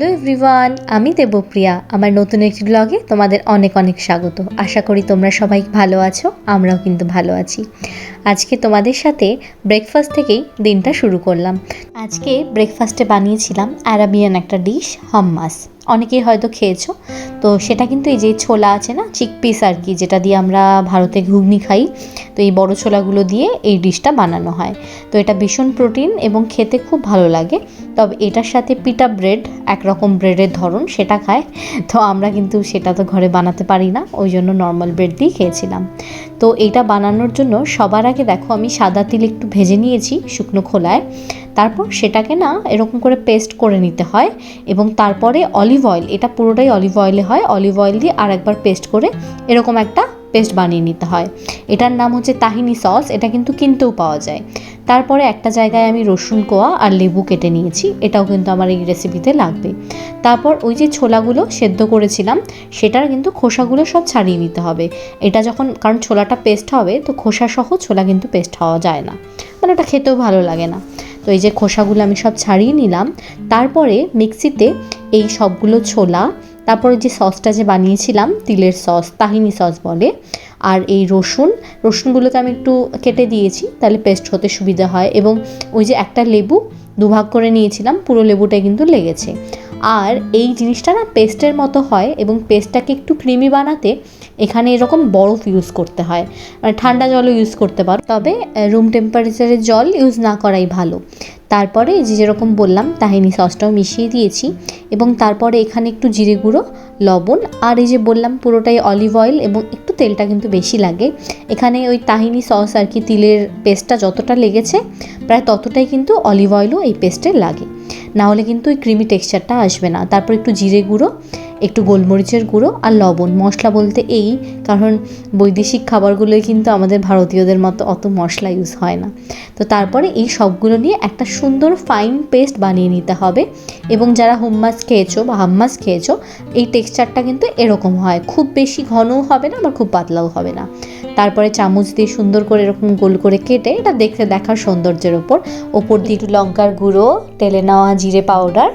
കഴിഞ്ഞാൽ এভরিওয়ান আমি দেবপ্রিয়া। আমার নতুন একটি ব্লগে তোমাদের অনেক অনেক স্বাগত। আশা করি তোমরা সবাই ভালো আছো, আমরাও কিন্তু ভালো আছি। আজকে তোমাদের সাথে ব্রেকফাস্ট থেকেই দিনটা শুরু করলাম। আজকে ব্রেকফাস্টে বানিয়েছিলাম অ্যারাবিয়ান একটা ডিশ হাম্মাস অনেকেই হয়তো খেয়েছো, তো সেটা কিন্তু এই যে ছোলা আছে না চিকপিস আর কি, যেটা দিয়ে আমরা ভারতে ঘুগনি খাই, তো এই বড় ছোলাগুলো দিয়ে এই ডিশটা বানানো হয়। তো এটা ভীষণ প্রোটিন এবং খেতে খুব ভালো লাগে। তবে এটার সাথে পিটা ব্রেড একরকম ব্রেডের ধরন সেটা খায়। তো আমরা কিন্তু সেটা তো ঘরে বানাতে পারি না, ওই জন্য নর্মাল ব্রেড দিয়ে খেয়েছিলাম। তো এটা বানানোর জন্য সবার আগে দেখো আমি সাদা তিল একটু ভেজে নিয়েছি শুকনো খোলায়। তারপর সেটাকে না এরকম করে পেস্ট করে নিতে হয় এবং তারপরে অলিভ অয়েল এটা পুরোটাই অলিভ অয়েলে হয়। অলিভ অয়েল দিয়ে আর একবার পেস্ট করে এরকম একটা পেস্ট বানিয়ে নিতে হয়। এটার নাম হচ্ছে তাহিনি সস এটা কিন্তু কিনতেও পাওয়া যায়। তারপরে একটা জায়গায় আমি রসুন কোয়া আর লেবু কেটে নিয়েছি, এটাও কিন্তু আমার এই রেসিপিতে লাগবে। তারপর ওই যে ছোলাগুলো সেদ্ধ করেছিলাম, সেটার কিন্তু খোসাগুলো সব ছাড়িয়ে নিতে হবে। এটা যখন, কারণ ছোলাটা পেস্ট হবে, তো খোসা সহ ছোলা কিন্তু পেস্ট হওয়া যায় না। মানে ওটা খেতেও ভালো লাগে না। তো এই যে খোসাগুলো আমি সব ছাড়িয়ে নিলাম, তারপরে মিক্সিতে এই সবগুলো ছোলা, তারপরে যে সসটা যে বানিয়েছিলাম, তিলের সস তাহিনি সস বলে আর এই রসুন রসুনগুলোকে আমি একটু কেটে দিয়েছি, তাহলে পেস্ট হতে সুবিধা হয়। এবং ওই যে একটা লেবু, দুভাগ করে নিয়েছিলাম, পুরো লেবুটাই কিন্তু লেগেছে। আর এই জিনিসটা না পেস্টের মতো হয় এবং পেস্টটাকে একটু ক্রিমি বানাতে এখানে এরকম বরফ ইউজ করতে হয়। মানে ঠান্ডা জলও ইউজ করতে পারো। তবে রুম টেম্পারেচারের জল ইউজ না করাই ভালো। তারপরে যে যেরকম বললাম তাহিনি সসটাও মিশিয়ে দিয়েছি এবং তারপরে এখানে একটু জিরে গুঁড়ো, লবণ আর এই যে বললাম পুরোটাই অলিভ অয়েল এবং একটু তেলটা কিন্তু বেশি লাগে। এখানে ওই তাহিনি সস আর কি, তিলের পেস্টটা যতটা লেগেছে, প্রায় ততটাই কিন্তু অলিভ অয়েলও এই পেস্টে লাগে। না হলে কিন্তু ওই ক্রিমি টেক্সচারটা আসবে না। তারপর একটু জিরে গুঁড়ো, একটু গোলমরিচের গুঁড়ো আর লবণ। মশলা বলতে এই, কারণ বৈদেশিক খাবারগুলোই কিন্তু আমাদের ভারতীয়দের মতো অত মশলা ইউজ হয় না। তো তারপরে এই সবগুলো নিয়ে একটা সুন্দর ফাইন পেস্ট বানিয়ে নিতে হবে এবং যারা হুম্মাস খেয়েছো বা হাম্মাস খেয়েছো, এই টেক্সচারটা কিন্তু এরকম হয়। খুব বেশি ঘনও হবে না আবার খুব পাতলাও হবে না। তারপরে চামচ দিয়ে সুন্দর করে এরকম গোল করে কেটে এটা দেখতে দেখার সৌন্দর্যের ওপর ওপর দিয়ে একটু লঙ্কার গুঁড়ো তেলে নেওয়া জিরে পাউডার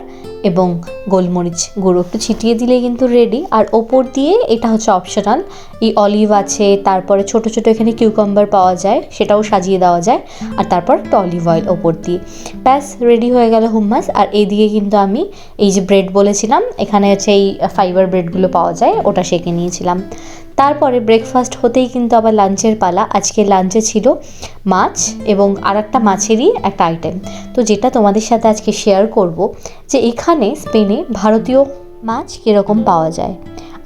এবং গোলমরিচ গুঁড়ো। একটু ছিটিয়ে দিলে কিন্তু রেডি আর ওপর দিয়ে এটা হচ্ছে অপশনাল এই অলিভ আছে তারপরে ছোট ছোট এখানে কিউকাম্বার পাওয়া যায় সেটাও সাজিয়ে দেওয়া যায়। আর তারপর একটা অলিভ অয়েল ওপর দিয়ে। ব্যাস রেডি হয়ে গেল হুম্মাস আর এই এইদিকে কিন্তু আমি এই যে ব্রেড বলেছিলাম এখানে হচ্ছে এই ফাইবার ব্রেডগুলো পাওয়া যায় ওটা সেঁকে নিয়েছিলাম। তারপরে ব্রেকফাস্ট হতেই কিন্তু আবার লাঞ্চের পালা। আজকে লাঞ্চে ছিল মাছ এবং আর একটা মাছেরই একটা আইটেম তো যেটা তোমাদের সাথে আজকে শেয়ার করব, যে এখানে স্পেনে ভারতীয় মাছ কীরকম পাওয়া যায়?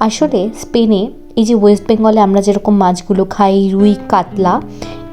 আসলে স্পেনে এই যে ওয়েস্ট বেঙ্গলে আমরা যেরকম মাছগুলো খাই, রুই, কাতলা,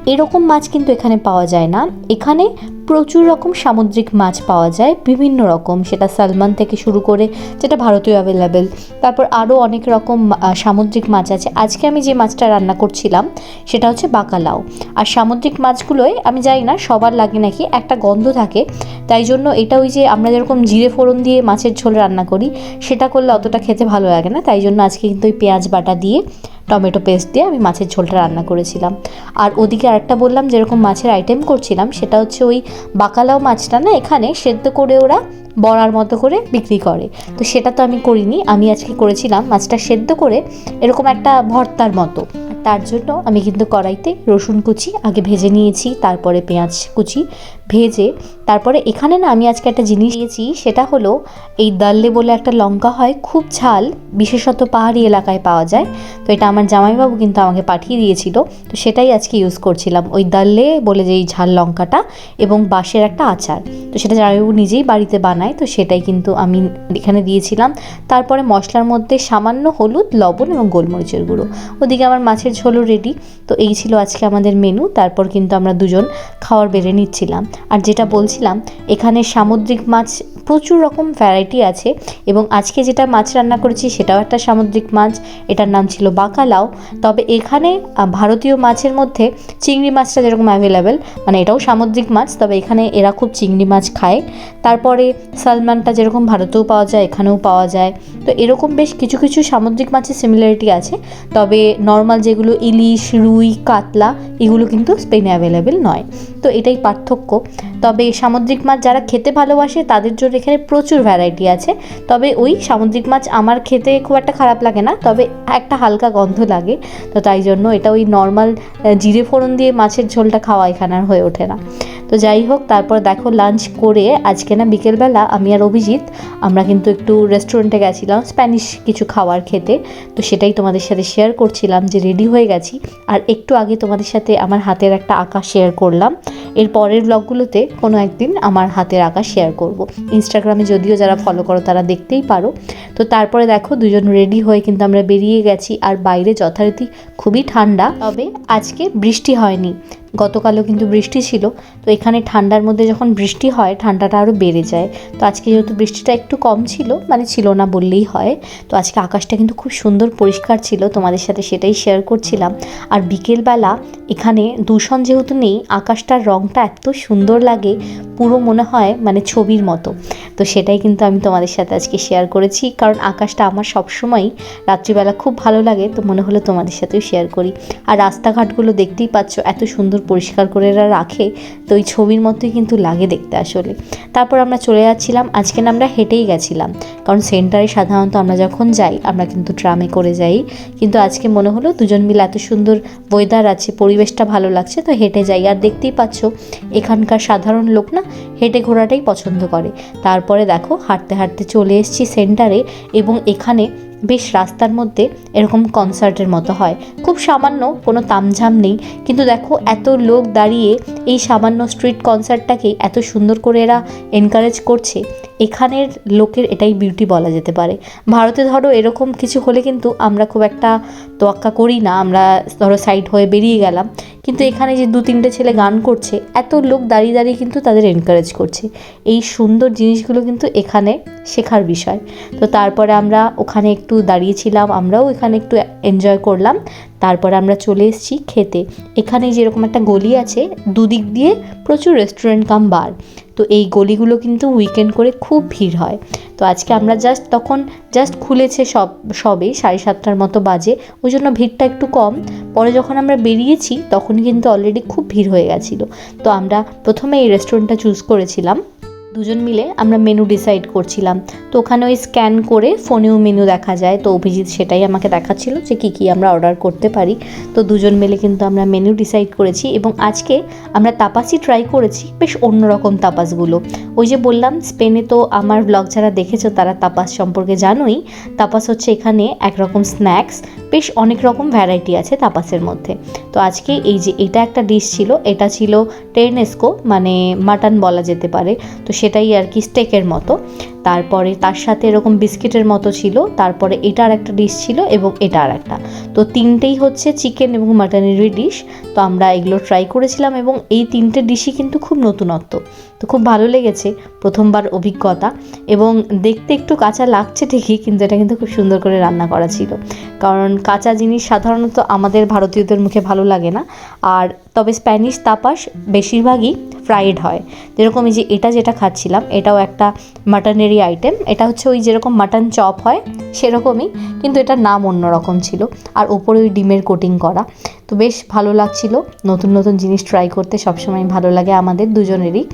এরকম মাছ কিন্তু এখানে পাওয়া যায় না। এখানে প্রচুর রকম সামুদ্রিক মাছ পাওয়া যায়, বিভিন্ন রকম। সেটা সালমান থেকে শুরু করে যেটা ভারতীয় অ্যাভেলেবেল তারপর আরও অনেক রকম সামুদ্রিক মাছ আছে। আজকে আমি যে মাছটা রান্না করছিলাম, সেটা হচ্ছে বাকালাও। আর সামুদ্রিক মাছগুলোয়, আমি জানি না, সবার লাগে নাকি একটা গন্ধ থাকে। তাই জন্য এটা ওই যে আমরা যেরকম জিরে ফোড়ন দিয়ে মাছের ঝোল রান্না করি, সেটা করলে অতটা খেতে ভালো লাগে না। তাই জন্য আজকে কিন্তু ওই পেঁয়াজ বাটা দিয়ে টমেটো পেস্ট দিয়ে আমি মাছের ঝোলটা রান্না করেছিলাম। আর ওদিকে আরেকটা বললাম, যেরকম মাছের আইটেম করছিলাম, সেটা হচ্ছে ওই বাকালাও মাছটা না এখানে সেদ্ধ করে ওরা বড়ার মতো করে বিক্রি করে। তো সেটা তো আমি করিনি, আমি আজকে করেছিলাম মাছটা সেদ্ধ করে এরকম একটা ভর্তার মতো। তার জন্য আমি কিন্তু কড়াইতে রসুন কুচি আগে ভেজে নিয়েছি, তারপরে পেঁয়াজ কুচি ভেজে, তারপরে এখানে না আমি আজকে একটা জিনিস দিয়েছি, সেটা হলো এই দাল্লে বলে একটা লঙ্কা হয়, খুব ঝাল, বিশেষত পাহাড়ি এলাকায় পাওয়া যায়। তো এটা আমার জামাইবাবু কিন্তু আমাকে পাঠিয়ে দিয়েছিল, তো সেটাই আজকে ইউজ করছিলাম। ওই দাল্লে বলে যে এই ঝাল লঙ্কাটা এবং বাঁশের একটা আচার। তো সেটা জামাইবাবু নিজেই বাড়িতে বানায়। তো সেটাই কিন্তু আমি এখানে দিয়েছিলাম। তারপরে মশলার মধ্যে সামান্য হলুদ, লবণ এবং গোলমরিচের গুঁড়ো। ওদিকে আমার মাছের ঝোলও রেডি তো এই ছিল আজকে আমাদের মেনু তারপর কিন্তু আমরা দুজন খাওয়ার বেড়ে নিচ্ছিলাম। আর যেটা বলছিলাম, এখানে সামুদ্রিক মাছ প্রচুর রকম ভ্যারাইটি আছে এবং আজকে যেটা মাছ রান্না করেছি সেটাও একটা সামুদ্রিক মাছ। এটার নাম ছিল বাকালাও। তবে এখানে ভারতীয় মাছের মধ্যে চিংড়ি মাছটা যেরকম অ্যাভেলেবেল মানে এটাও সামুদ্রিক মাছ, তবে এখানে এরা খুব চিংড়ি মাছ খায়। তারপরে সালমানটা যেরকম ভারতেও পাওয়া যায়, এখানেও পাওয়া যায়। তো এরকম বেশ কিছু কিছু সামুদ্রিক মাছের সিমিলারিটি আছে। তবে নর্মাল যেগুলো ইলিশ, রুই, কাতলা, এগুলো কিন্তু স্পেনে অ্যাভেলেবেল নয়। তো এটাই পার্থক্য। তবে সামুদ্রিক মাছ যারা খেতে ভালোবাসে, তাদের জন্য এখানে প্রচুর ভ্যারাইটি আছে। তবে ওই সামুদ্রিক মাছ আমার খেতে খুব একটা খারাপ লাগে না, তবে একটা হালকা গন্ধ লাগে। তো তাই জন্য এটা ওই নর্মাল জিরে ফোড়ন দিয়ে মাছের ঝোলটা খাওয়া এখানে আর হয়ে ওঠে না। তো যাই হোক, তারপর দেখো লাঞ্চ করে আজকে না বিকেলবেলা আমি আর অভিজিৎ, আমরা কিন্তু একটু রেস্টুরেন্টে গেছিলাম স্প্যানিশ কিছু খাওয়ার খেতে। তো সেটাই তোমাদের সাথে শেয়ার করছিলাম যে রেডি হয়ে গেছি। আর একটু আগে তোমাদের সাথে আমার হাতের একটা আঁকা শেয়ার করলাম। এর পরের ব্লগগুলোতে কোনো একদিন আমার হাতের আঁকা শেয়ার করব। ইনস্টাগ্রামে যদিও যারা ফলো করো, তারা দেখতেই পারো। তো তারপরে দেখো দুজন রেডি হয়ে কিন্তু আমরা বেরিয়ে গেছি। আর বাইরে যথারীতি খুবই ঠান্ডা। তবে আজকে বৃষ্টি হয়নি। গতকালও কিন্তু বৃষ্টি ছিল, তো এখানে ঠান্ডার মধ্যে যখন বৃষ্টি হয়, ঠান্ডাটা আরও বেড়ে যায়। তো আজকে যেহেতু বৃষ্টিটা একটু কম ছিল মানে ছিল না বললেই হয়, তো আজকে আকাশটা কিন্তু খুব সুন্দর পরিষ্কার ছিল, তোমাদের সাথে সেটাই শেয়ার করছিলাম। আর বিকেলবেলা এখানে দূষণ যেহেতু নেই, আকাশটার রঙটা এত সুন্দর লাগে পুরো মনে হয় মানে ছবির মতো। তো সেটাই কিন্তু আমি তোমাদের সাথে আজকে শেয়ার করেছি। কারণ আকাশটা আমার সবসময়ই রাত্রিবেলা খুব ভালো লাগে, তো মনে হলো তোমাদের সাথেও শেয়ার করি। আর রাস্তাঘাটগুলো দেখতেই পাচ্ছ, এত সুন্দর পরিষ্কার করে এরা রাখে, তো ওই ছবির মতোই কিন্তু লাগে দেখতে আসলে। তারপর আমরা চলে যাচ্ছিলাম, আজকে না আমরা হেঁটেই গেছিলাম। কারণ সেন্টারে সাধারণত আমরা যখন যাই, আমরা কিন্তু ট্রামে করে যাই। কিন্তু আজকে মনে হলো দুজন মিলে এত সুন্দর ওয়েদার আছে, পরিবেশটা ভালো লাগছে, তো হেঁটে যাই। আর দেখতেই পাচ্ছ, এখানকার সাধারণ লোক না হেঁটে ঘোরাটাই পছন্দ করে। তারপরে দেখো হাঁটতে হাঁটতে চলে এসেছি সেন্টারে এবং এখানে বেশ রাস্তার মধ্যে এরকম কনসার্টের মতো হয়। খুব সামান্য, কোনো তামঝাম নেই। কিন্তু দেখো, এত লোক দাঁড়িয়ে এই সামান্য স্ট্রিট কনসার্টটাকে এত সুন্দর করে এরা এনকারেজ করছে, এখানের লোকের এটাই বিউটি বলা যেতে পারে। ভারতে ধরো, এরকম কিছু হলে কিন্তু আমরা খুব একটা তোয়াক্কা করি না, আমরা ধরো সাইড হয়ে বেরিয়ে গেলাম। কিন্তু এখানে যে দু তিনটে ছেলে গান করছে, এত লোক দাঁড়িয়ে দাঁড়িয়ে কিন্তু তাদের এনকারেজ করছে। এই সুন্দর জিনিসগুলো কিন্তু এখানে শেখার বিষয়। তো তারপরে আমরা ওখানে একটু দাঁড়িয়েছিলাম, আমরাও এখানে একটু এনজয় করলাম। তারপরে আমরা চলে এসেছি খেতে। এখানে যেরকম একটা গলি আছে, দুদিক দিয়ে প্রচুর রেস্টুরেন্ট কাম বার তো এই গলিগুলো কিন্তু উইকেন্ড করে খুব ভিড় হয়। তো আজকে আমরা জাস্ট তখন জাস্ট খুলেছে সব, সবে সাড়ে সাতটার মতো বাজে, ওই জন্য ভিড়টা একটু কম। পরে যখন আমরা বেরিয়েছি, তখন কিন্তু অলরেডি খুব ভিড় হয়ে গেছিল। তো আমরা প্রথমে এই রেস্টুরেন্টটা চুজ করেছিলাম। দুজন মিলে আমরা মেনু ডিসাইড করছিলাম। তো ওখানে ওই স্ক্যান করে ফোনেও মেনু দেখা যায়। তো অভিজিৎ সেটাই আমাকে দেখাচ্ছিল যে কী কী আমরা অর্ডার করতে পারি। তো দুজন মিলে কিন্তু আমরা মেনু ডিসাইড করেছি এবং আজকে আমরা তাপাসই ট্রাই করেছি বেশ অন্যরকম তাপাসগুলো। ওই যে বললাম স্পেনে তো আমার ব্লগ যারা দেখেছ তারা তাপাস সম্পর্কে জানোই। তাপাস হচ্ছে এখানে একরকম স্ন্যাক্স বেশ অনেক রকম ভ্যারাইটি আছে তাপাসের মধ্যে। তো আজকে এই যে এটা একটা ডিশ ছিল, এটা ছিল টেরনেস্কো মানে মাটন বলা যেতে পারে। তো সেটাই আর কি স্টেকের মতো। তারপরে তার সাথে এরকম বিস্কিটের মতো ছিল, তারপরে এটার একটা ডিশ ছিল এবং এটা আর একটা। তো তিনটেই হচ্ছে চিকেন এবং মাটনেরই ডিশ তো আমরা এগুলো ট্রাই করেছিলাম এবং এই তিনটে ডিশই কিন্তু খুব নতুনত্ব। তো খুব ভালো লেগেছে প্রথমবার অভিজ্ঞতা এবং দেখতে একটু কাঁচা লাগছে ঠিকই, কিন্তু এটা কিন্তু খুব সুন্দর করে রান্না করা ছিল। কারণ কাঁচা জিনিস সাধারণত আমাদের ভারতীয়দের মুখে ভালো লাগে না। আর তবে স্প্যানিশ তাপাস বেশিরভাগই ফ্রাইড হয়। যেরকম এই যে এটা যেটা খাচ্ছিলাম, এটাও একটা মাটনেরই আইটেম এটা হচ্ছে ওই যেরকম মাটন চপ হয়, সেরকমই, কিন্তু এটার নাম অন্যরকম ছিল। আর ওপরে ওই ডিমের কোটিং করা। তো বেশ ভালো লাগছিল, নতুন নতুন জিনিস ট্রাই করতে সবসময় ভালো লাগে আমাদের দুজনেরই।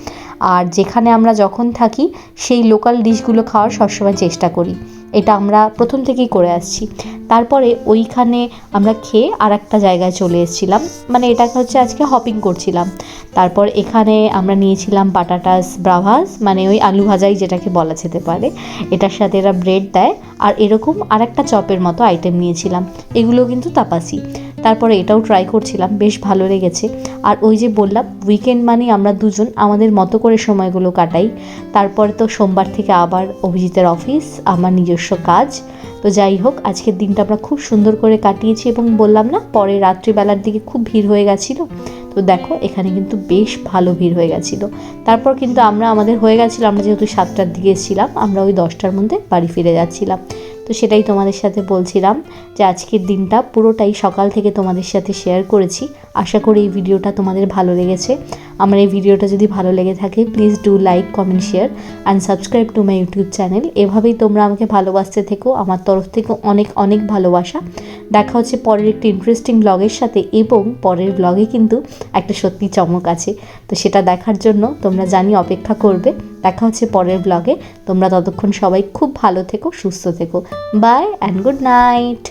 আর যেখানে আমরা যখন থাকি, সেই লোকাল ডিশগুলো খাওয়ার সবসময় চেষ্টা করি। এটা আমরা প্রথম থেকেই করে আসছি। তারপরে ওইখানে আমরা খেয়ে আর একটা জায়গায় চলে এসেছিলাম। মানে এটাকে হচ্ছে আজকে হপিং করছিলাম। তারপর এখানে আমরা নিয়েছিলাম বাটাটাস ব্রাভাস মানে ওই আলু ভাজাই যেটাকে বলা যেতে পারে। এটার সাথে এরা ব্রেড দেয়। আর এরকম আর একটা চপের মতো আইটেম নিয়েছিলাম। এগুলো কিন্তু তাপাসি। তারপরে এটাও ট্রাই করছিলাম, বেশ ভালো লেগেছে। আর ওই যে বললাম উইকেন্ড মানে আমরা দুজন, আমাদের মতো করে সময়গুলো কাটাই। তারপরে তো সোমবার থেকে আবার অভিজিতের অফিস আমার নিজস্ব কাজ। তো যাই হোক, আজকের দিনটা আমরা খুব সুন্দর করে কাটিয়েছি এবং বললাম না, পরে রাত্রিবেলার দিকে খুব ভিড় হয়ে গেছিল। তো দেখো, এখানে কিন্তু বেশ ভালো ভিড় হয়ে গেছিল। তারপর কিন্তু আমরা, আমাদের হয়ে গেছিল, আমরা যেহেতু সাতটার দিকে এসেছিলাম, আমরা ওই দশটার মধ্যে বাড়ি ফিরে যাচ্ছিলাম। তো সেটাই তোমাদের সাথে বলছিলাম যে আজকের দিনটা পুরোটাই সকাল থেকে তোমাদের সাথে শেয়ার করেছি। আশা করি এই ভিডিওটা তোমাদের ভালো লেগেছে। আমার এই ভিডিওটা যদি ভালো লেগে থাকে please do like comment share and subscribe to my YouTube channel এভাবেই তোমরা আমাকে ভালোবাসতে থেকো। আমার তরফ থেকে অনেক অনেক ভালোবাসা। দেখা হচ্ছে পরের একটি ইন্টারেস্টিং ব্লগের সাথে এবং পরের ব্লগে কিন্তু একটা সত্যি চমক আছে। তো সেটা দেখার জন্য তোমরা জানি অপেক্ষা করবে। দেখা হচ্ছে পরের ব্লগে তোমরা ততক্ষণ সবাই খুব ভালো থেকো, সুস্থ থেকো। By and good night